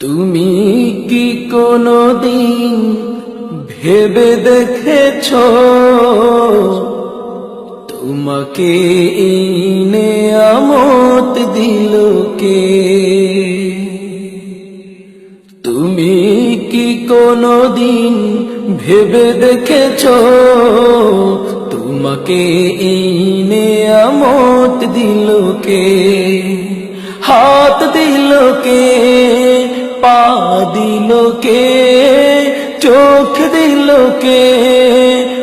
তুমি কি কোনো দিন ভেবে দেখেছ? তোমাকে ইনে আমত দিল কে? তুমি কি কোনো দিন ভেবে দেখেছ? তোমাকে ইনে আমত দিল কে? হাত দিল কে? পা দিল কে, চোখ দিল কে,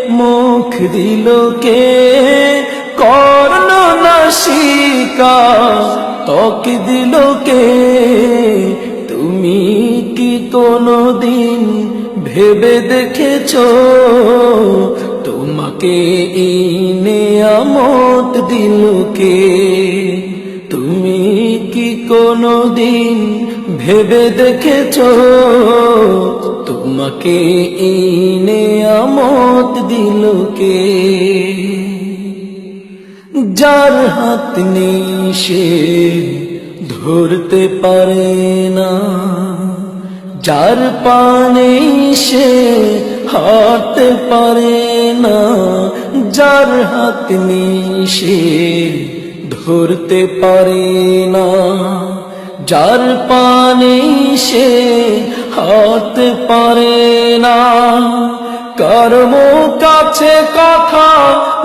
মুখ দিল কে, কর্ণ নাসিকা ত্বক দিল কে। তুমি কি কোনো দিন ভেবে দেখেছ? তোমাকে ইনে আমত দিল কে? তুমি কি কোনো দিন ভেবে দেখেছ? তোমাকে এনে আমত দিল কে? যার হাত নেই সে ধরতে পারে না। যার পানে সে হাঁটতে পারে না। যার হাত নেই সে ধরতে পারে না। যার পানে সে হাঁটতে পারে না। কর্ম কাছে কথা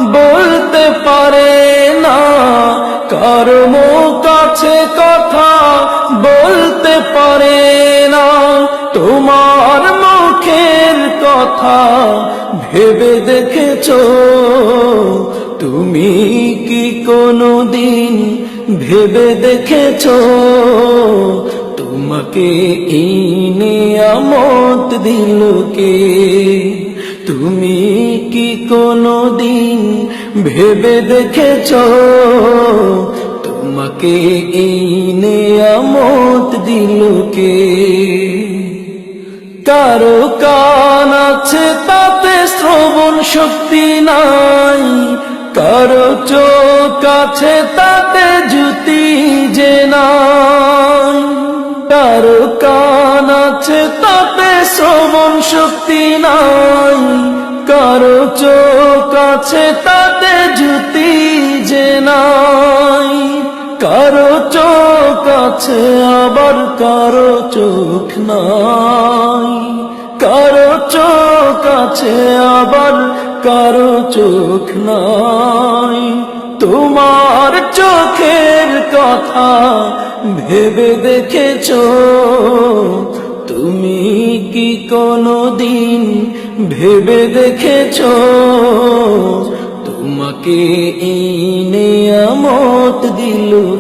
বলতে পারে না। কর্ম কাছে কথা বলতে পারে না। তোমার মুখের কথা ভেবে দেখেছ? তুমি কি কোনো দিন ভেবে দেখেছ? তোমাকে ইনে আমত দিল কে? তুমি কি কোনো দিন ভেবে দেখেছ? তোমাকে ইনে আমত দিল কে? কারও কান আছে তাতে শ্রবণ শক্তি নাই। কারও চোখ আছে তাতে জুতি যে নাই কারও কান আছে তাতে শ্রবণ শক্তি নাই। কারও চোখ আছে তাতে জুতি যে নাই। কারও চোখ আছে আবার কারও চোখ নাই। কারও চোখ আছে আবার কারও চোখ নাই। তোমার চোখের কথা ভেবে দেখেছ? তুমি কি কোনো দিন ভেবে দেখেছ? তোমাকে ইনে আমত দিল